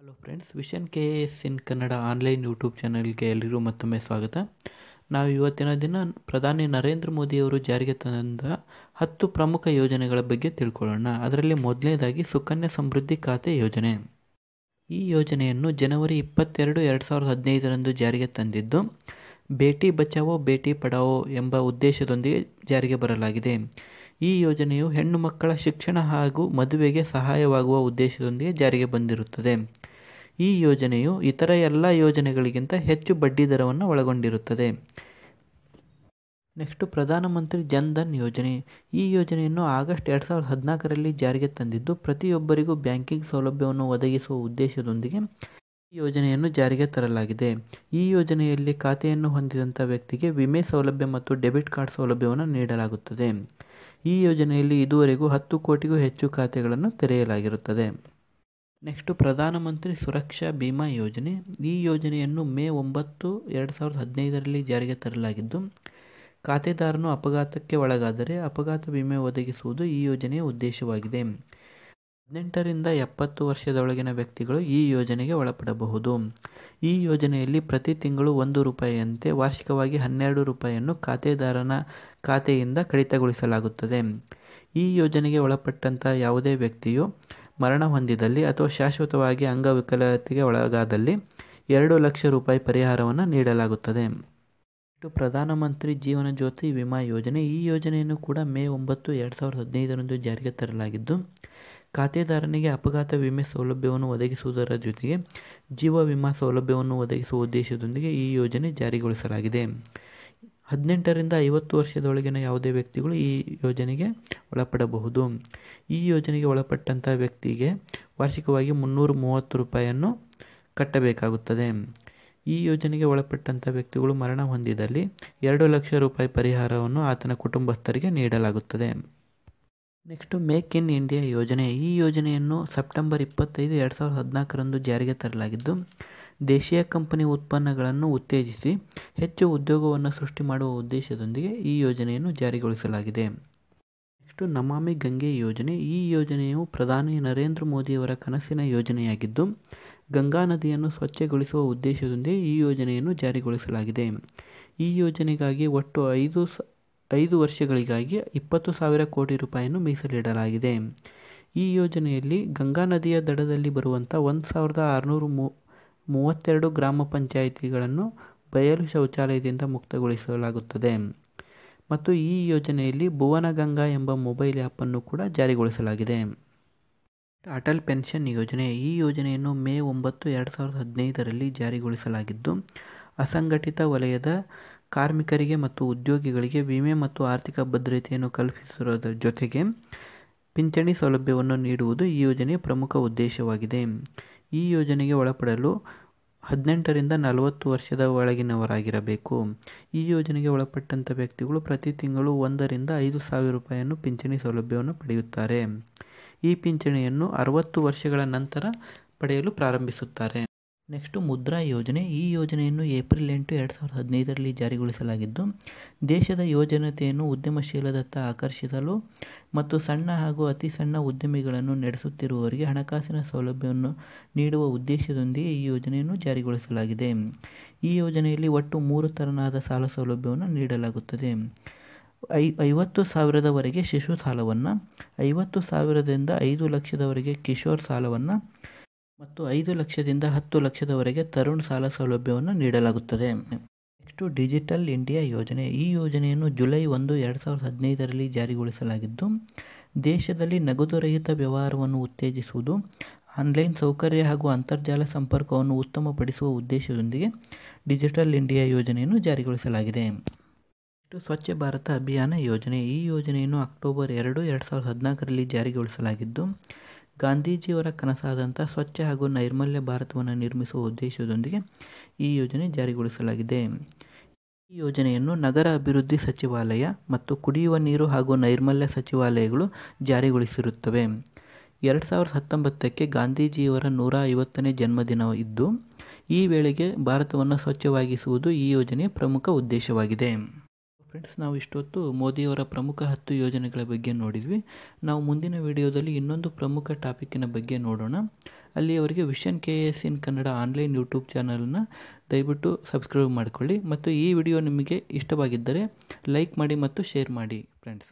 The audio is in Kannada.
Hello friends vision K S in Kannada online YouTube ಚಾನಲ್ಗೆ ಎಲ್ಲರಿಗೂ ಮತ್ತೊಮ್ಮೆ ಸ್ವಾಗತ. ನಾವು ಇವತ್ತಿನ ದಿನ ಪ್ರಧಾನಿ ನರೇಂದ್ರ ಮೋದಿಯವರು ಜಾರಿಗೆ ತಂದ ಹತ್ತು ಪ್ರಮುಖ ಯೋಜನೆಗಳ ಬಗ್ಗೆ ತಿಳ್ಕೊಳ್ಳೋಣ. ಅದರಲ್ಲಿ ಮೊದಲನೇದಾಗಿ ಸುಕನ್ಯಾ ಸಮೃದ್ಧಿ ಖಾತೆ ಯೋಜನೆ. ಈ ಯೋಜನೆಯನ್ನು ಜನವರಿ ಇಪ್ಪತ್ತೆರಡು ಎರಡು ಸಾವಿರದ ಹದಿನೈದರಂದು ಜಾರಿಗೆ ತಂದಿದ್ದು, ಬೇಟಿ ಬಚಾವೋ, ಬೇಟಿ ಪಡಾವೋ ಎಂಬ ಉದ್ದೇಶದೊಂದಿಗೆ ಜಾರಿಗೆ ಬರಲಾಗಿದೆ. ಈ ಯೋಜನೆಯು ಹೆಣ್ಣು ಮಕ್ಕಳ ಶಿಕ್ಷಣ ಹಾಗೂ ಮದುವೆಗೆ ಸಹಾಯವಾಗುವ ಉದ್ದೇಶದೊಂದಿಗೆ ಜಾರಿಗೆ ಬಂದಿರುತ್ತದೆ. ಈ ಯೋಜನೆಯು ಇತರ ಎಲ್ಲ ಯೋಜನೆಗಳಿಗಿಂತ ಹೆಚ್ಚು ಬಡ್ಡಿ ದರವನ್ನು ಒಳಗೊಂಡಿರುತ್ತದೆ. ನೆಕ್ಸ್ಟು ಪ್ರಧಾನಮಂತ್ರಿ ಜನ್ ಧನ್ ಯೋಜನೆ. ಈ ಯೋಜನೆಯನ್ನು ಆಗಸ್ಟ್ ಎರಡು ಸಾವಿರದ ಹದಿನಾಲ್ಕರಲ್ಲಿ ಜಾರಿಗೆ ತಂದಿದ್ದು, ಪ್ರತಿಯೊಬ್ಬರಿಗೂ ಬ್ಯಾಂಕಿಂಗ್ ಸೌಲಭ್ಯವನ್ನು ಒದಗಿಸುವ ಉದ್ದೇಶದೊಂದಿಗೆ ಈ ಯೋಜನೆಯನ್ನು ಜಾರಿಗೆ ತರಲಾಗಿದೆ. ಈ ಯೋಜನೆಯಲ್ಲಿ ಖಾತೆಯನ್ನು ಹೊಂದಿದಂಥ ವ್ಯಕ್ತಿಗೆ ವಿಮೆ ಸೌಲಭ್ಯ ಮತ್ತು ಡೆಬಿಟ್ ಕಾರ್ಡ್ ಸೌಲಭ್ಯವನ್ನು ನೀಡಲಾಗುತ್ತದೆ. ಈ ಯೋಜನೆಯಲ್ಲಿ ಇದುವರೆಗೂ ಹತ್ತು ಕೋಟಿಗೂ ಹೆಚ್ಚು ಖಾತೆಗಳನ್ನು ತೆರೆಯಲಾಗಿರುತ್ತದೆ. ನೆಕ್ಸ್ಟು ಪ್ರಧಾನಮಂತ್ರಿ ಸುರಕ್ಷಾ ಬಿಮಾ ಯೋಜನೆ. ಈ ಯೋಜನೆಯನ್ನು ಮೇ ಒಂಬತ್ತು, ಎರಡು ಸಾವಿರದ ಹದಿನೈದರಲ್ಲಿ ಜಾರಿಗೆ ತರಲಾಗಿದ್ದು, ಖಾತೆದಾರನು ಅಪಘಾತಕ್ಕೆ ಒಳಗಾದರೆ ಅಪಘಾತ ವಿಮೆ ಒದಗಿಸುವುದು ಈ ಯೋಜನೆಯ ಉದ್ದೇಶವಾಗಿದೆ. ಹದಿನೆಂಟರಿಂದ ಎಪ್ಪತ್ತು ವರ್ಷದೊಳಗಿನ ವ್ಯಕ್ತಿಗಳು ಈ ಯೋಜನೆಗೆ ಒಳಪಡಬಹುದು. ಈ ಯೋಜನೆಯಲ್ಲಿ ಪ್ರತಿ ತಿಂಗಳು ಒಂದು ರೂಪಾಯಿಯಂತೆ ವಾರ್ಷಿಕವಾಗಿ ಹನ್ನೆರಡು ರೂಪಾಯಿಯನ್ನು ಖಾತೆದಾರನ ಖಾತೆಯಿಂದ ಕಡಿತಗೊಳಿಸಲಾಗುತ್ತದೆ. ಈ ಯೋಜನೆಗೆ ಒಳಪಟ್ಟಂಥ ಯಾವುದೇ ವ್ಯಕ್ತಿಯು ಮರಣ ಹೊಂದಿದಲ್ಲಿ ಅಥವಾ ಶಾಶ್ವತವಾಗಿ ಅಂಗವಿಕಲತೆಗೆ ಒಳಗಾದಲ್ಲಿ ಎರಡು ಲಕ್ಷ ರೂಪಾಯಿ ಪರಿಹಾರವನ್ನು ನೀಡಲಾಗುತ್ತದೆ. ಪ್ರಧಾನಮಂತ್ರಿ ಜೀವನ ಜ್ಯೋತಿ ವಿಮಾ ಯೋಜನೆ ಈ ಯೋಜನೆಯನ್ನು ಕೂಡ ಮೇ ಒಂಬತ್ತು ಎರಡು ಸಾವಿರದ ಹದಿನೈದರಂದು ಜಾರಿಗೆ ತರಲಾಗಿದ್ದು, ಖಾತೆದಾರನಿಗೆ ಅಪಘಾತ ವಿಮೆ ಸೌಲಭ್ಯವನ್ನು ಒದಗಿಸುವುದರ ಜೊತೆಗೆ ಜೀವ ವಿಮಾ ಸೌಲಭ್ಯವನ್ನು ಒದಗಿಸುವ ಉದ್ದೇಶದೊಂದಿಗೆ ಈ ಯೋಜನೆ ಜಾರಿಗೊಳಿಸಲಾಗಿದೆ. ಹದಿನೆಂಟರಿಂದ ಐವತ್ತು ವರ್ಷದೊಳಗಿನ ಯಾವುದೇ ವ್ಯಕ್ತಿಗಳು ಈ ಯೋಜನೆಗೆ ಒಳಪಡಬಹುದು. ಈ ಯೋಜನೆಗೆ ಒಳಪಟ್ಟಂಥ ವ್ಯಕ್ತಿಗೆ ವಾರ್ಷಿಕವಾಗಿ ಮುನ್ನೂರ ಮೂವತ್ತು ರೂಪಾಯಿಯನ್ನು ಕಟ್ಟಬೇಕಾಗುತ್ತದೆ. ಈ ಯೋಜನೆಗೆ ಒಳಪಟ್ಟಂಥ ವ್ಯಕ್ತಿಗಳು ಮರಣ ಹೊಂದಿದಲ್ಲಿ ಎರಡು ಲಕ್ಷ ರೂಪಾಯಿ ಪರಿಹಾರವನ್ನು ಆತನ ಕುಟುಂಬಸ್ಥರಿಗೆ ನೀಡಲಾಗುತ್ತದೆ. ನೆಕ್ಸ್ಟು ಮೇಕ್ ಇನ್ ಇಂಡಿಯಾ ಯೋಜನೆ. ಈ ಯೋಜನೆಯನ್ನು ಸೆಪ್ಟೆಂಬರ್ ಇಪ್ಪತ್ತೈದು, ಎರಡು ಸಾವಿರದ ಹದಿನಾಲ್ಕರಂದು ಜಾರಿಗೆ ತರಲಾಗಿದ್ದು, ದೇಶೀಯ ಕಂಪನಿ ಉತ್ಪನ್ನಗಳನ್ನು ಉತ್ತೇಜಿಸಿ ಹೆಚ್ಚು ಉದ್ಯೋಗವನ್ನು ಸೃಷ್ಟಿ ಮಾಡುವ ಉದ್ದೇಶದೊಂದಿಗೆ ಈ ಯೋಜನೆಯನ್ನು ಜಾರಿಗೊಳಿಸಲಾಗಿದೆ. ನೆಕ್ಸ್ಟು ನಮಾಮಿ ಗಂಗೆ ಯೋಜನೆ. ಈ ಯೋಜನೆಯು ಪ್ರಧಾನಿ ನರೇಂದ್ರ ಮೋದಿಯವರ ಕನಸಿನ ಯೋಜನೆಯಾಗಿದ್ದು, ಗಂಗಾ ನದಿಯನ್ನು ಸ್ವಚ್ಛಗೊಳಿಸುವ ಉದ್ದೇಶದೊಂದಿಗೆ ಈ ಯೋಜನೆಯನ್ನು ಜಾರಿಗೊಳಿಸಲಾಗಿದೆ. ಈ ಯೋಜನೆಗಾಗಿ ಒಟ್ಟು ಐದು ಐದು ವರ್ಷಗಳಿಗಾಗಿ ಇಪ್ಪತ್ತು ಸಾವಿರ ಕೋಟಿ ರೂಪಾಯಿಯನ್ನು ಮೀಸಲಿಡಲಾಗಿದೆ. ಈ ಯೋಜನೆಯಲ್ಲಿ ಗಂಗಾ ನದಿಯ ದಡದಲ್ಲಿ ಬರುವಂಥ ಒಂದು ಸಾವಿರದ ಆರುನೂರು ಮೂ, ಮೂವತ್ತೆರಡು ಗ್ರಾಮ ಪಂಚಾಯಿತಿಗಳನ್ನು ಬಯಲು ಶೌಚಾಲಯದಿಂದ ಮುಕ್ತಗೊಳಿಸಲಾಗುತ್ತದೆ. ಮತ್ತು ಈ ಯೋಜನೆಯಲ್ಲಿ ಭುವನಗಂಗಾ ಎಂಬ ಮೊಬೈಲ್ ಆ್ಯಪನ್ನು ಕೂಡ ಜಾರಿಗೊಳಿಸಲಾಗಿದೆ. ಅಟಲ್ ಪೆನ್ಷನ್ ಯೋಜನೆ ಈ ಯೋಜನೆಯನ್ನು ಮೇ ಒಂಬತ್ತು, ಎರಡು ಸಾವಿರದ ಹದಿನೈದರಲ್ಲಿ ಜಾರಿಗೊಳಿಸಲಾಗಿದ್ದು, ಅಸಂಘಟಿತ ವಲಯದ ಕಾರ್ಮಿಕರಿಗೆ ಮತ್ತು ಉದ್ಯೋಗಿಗಳಿಗೆ ವಿಮೆ ಮತ್ತು ಆರ್ಥಿಕ ಭದ್ರತೆಯನ್ನು ಕಲ್ಪಿಸುವುದರ ಜೊತೆಗೆ ಪಿಂಚಣಿ ಸೌಲಭ್ಯವನ್ನು ನೀಡುವುದು ಈ ಯೋಜನೆಯ ಪ್ರಮುಖ ಉದ್ದೇಶವಾಗಿದೆ. ಈ ಯೋಜನೆಗೆ ಒಳಪಡಲು ಹದಿನೆಂಟರಿಂದ ನಲವತ್ತು ವರ್ಷದ ಒಳಗಿನವರಾಗಿರಬೇಕು. ಈ ಯೋಜನೆಗೆ ಒಳಪಟ್ಟಂಥ ವ್ಯಕ್ತಿಗಳು ಪ್ರತಿ ತಿಂಗಳು ಒಂದರಿಂದ ಐದು ಸಾವಿರ ರೂಪಾಯಿಯನ್ನು ಪಿಂಚಣಿ ಸೌಲಭ್ಯವನ್ನು ಪಡೆಯುತ್ತಾರೆ. ಈ ಪಿಂಚಣಿಯನ್ನು ಅರವತ್ತು ವರ್ಷಗಳ ನಂತರ ಪಡೆಯಲು ಪ್ರಾರಂಭಿಸುತ್ತಾರೆ. ನೆಕ್ಸ್ಟು ಮುದ್ರಾ ಯೋಜನೆ. ಈ ಯೋಜನೆಯನ್ನು ಏಪ್ರಿಲ್ ಎಂಟು ಎರಡು ಸಾವಿರದ ಹದಿನೈದರಲ್ಲಿ ಜಾರಿಗೊಳಿಸಲಾಗಿದ್ದು, ದೇಶದ ಯೋಜನತೆಯನ್ನು ಉದ್ಯಮಶೀಲದತ್ತ ಆಕರ್ಷಿಸಲು ಮತ್ತು ಸಣ್ಣ ಹಾಗೂ ಅತಿ ಸಣ್ಣ ಉದ್ಯಮಿಗಳನ್ನು ನಡೆಸುತ್ತಿರುವವರಿಗೆ ಹಣಕಾಸಿನ ಸೌಲಭ್ಯವನ್ನು ನೀಡುವ ಉದ್ದೇಶದೊಂದಿಗೆ ಈ ಯೋಜನೆಯನ್ನು ಜಾರಿಗೊಳಿಸಲಾಗಿದೆ. ಈ ಯೋಜನೆಯಲ್ಲಿ ಒಟ್ಟು ಮೂರು ತರನಾದ ಸಾಲ ಸೌಲಭ್ಯವನ್ನು ನೀಡಲಾಗುತ್ತದೆ. ಐ, ಐವತ್ತು ಸಾವಿರದವರೆಗೆ ಶಿಶು ಸಾಲವನ್ನು, ಐವತ್ತು ಸಾವಿರದಿಂದ ಐದು ಲಕ್ಷದವರೆಗೆ ಕಿಶೋರ್ ಸಾಲವನ್ನು ಮತ್ತು ಐದು ಲಕ್ಷದಿಂದ ಹತ್ತು ಲಕ್ಷದವರೆಗೆ ತರುಣ್ ಸಾಲ ಸೌಲಭ್ಯವನ್ನು ನೀಡಲಾಗುತ್ತದೆ. ನೆಕ್ಸ್ಟು ಡಿಜಿಟಲ್ ಇಂಡಿಯಾ ಯೋಜನೆ. ಈ ಯೋಜನೆಯನ್ನು ಜುಲೈ ಒಂದು, ಎರಡು ಸಾವಿರದ ಹದಿನೈದರಲ್ಲಿ ಜಾರಿಗೊಳಿಸಲಾಗಿದ್ದು, ದೇಶದಲ್ಲಿ ನಗದು ರಹಿತ ವ್ಯವಹಾರವನ್ನು ಉತ್ತೇಜಿಸುವುದು, ಆನ್ಲೈನ್ ಸೌಕರ್ಯ ಹಾಗೂ ಅಂತರ್ಜಾಲ ಸಂಪರ್ಕವನ್ನು ಉತ್ತಮಪಡಿಸುವ ಉದ್ದೇಶದೊಂದಿಗೆ ಡಿಜಿಟಲ್ ಇಂಡಿಯಾ ಯೋಜನೆಯನ್ನು ಜಾರಿಗೊಳಿಸಲಾಗಿದೆ. ಸ್ವಚ್ಛ ಭಾರತ ಅಭಿಯಾನ ಯೋಜನೆ. ಈ ಯೋಜನೆಯನ್ನು ಅಕ್ಟೋಬರ್ ಎರಡು ಎರಡು ಸಾವಿರದ ಹದಿನಾಲ್ಕರಲ್ಲಿ ಜಾರಿಗೊಳಿಸಲಾಗಿದ್ದು ಗಾಂಧೀಜಿಯವರ ಕನಸಾದಂಥ ಸ್ವಚ್ಛ ಹಾಗೂ ನೈರ್ಮಲ್ಯ ಭಾರತವನ್ನು ನಿರ್ಮಿಸುವ ಉದ್ದೇಶದೊಂದಿಗೆ ಈ ಯೋಜನೆ ಜಾರಿಗೊಳಿಸಲಾಗಿದೆ. ಈ ಯೋಜನೆಯನ್ನು ನಗರ ಅಭಿವೃದ್ಧಿ ಸಚಿವಾಲಯ ಮತ್ತು ಕುಡಿಯುವ ನೀರು ಹಾಗೂ ನೈರ್ಮಲ್ಯ ಸಚಿವಾಲಯಗಳು ಜಾರಿಗೊಳಿಸಿರುತ್ತವೆ. ಎರಡು ಸಾವಿರದ ಹತ್ತೊಂಬತ್ತಕ್ಕೆ ಗಾಂಧೀಜಿಯವರ ನೂರ ಐವತ್ತನೇ ಜನ್ಮದಿನ ಇದ್ದು, ಈ ವೇಳೆಗೆ ಭಾರತವನ್ನು ಸ್ವಚ್ಛವಾಗಿಸುವುದು ಈ ಯೋಜನೆಯ ಪ್ರಮುಖ ಉದ್ದೇಶವಾಗಿದೆ. ಫ್ರೆಂಡ್ಸ್ ನಾವು ಇಷ್ಟೊತ್ತು ಮೋದಿಯವರ ಪ್ರಮುಖ ಹತ್ತು ಯೋಜನೆಗಳ ಬಗ್ಗೆ ನೋಡಿದ್ವಿ. ನಾವು ಮುಂದಿನ ವಿಡಿಯೋದಲ್ಲಿ ಇನ್ನೊಂದು ಪ್ರಮುಖ ಟಾಪಿಕ್ಕಿನ ಬಗ್ಗೆ ನೋಡೋಣ. ಅಲ್ಲಿಯವರೆಗೆ vision K S in Kannada online YouTube ಚಾನಲನ್ನು ದಯವಿಟ್ಟು ಸಬ್ಸ್ಕ್ರೈಬ್ ಮಾಡಿಕೊಳ್ಳಿ. ಮತ್ತು ಈ ವಿಡಿಯೋ ನಿಮಗೆ ಇಷ್ಟವಾಗಿದ್ದರೆ ಲೈಕ್ ಮಾಡಿ ಮತ್ತು ಶೇರ್ ಮಾಡಿ ಫ್ರೆಂಡ್ಸ್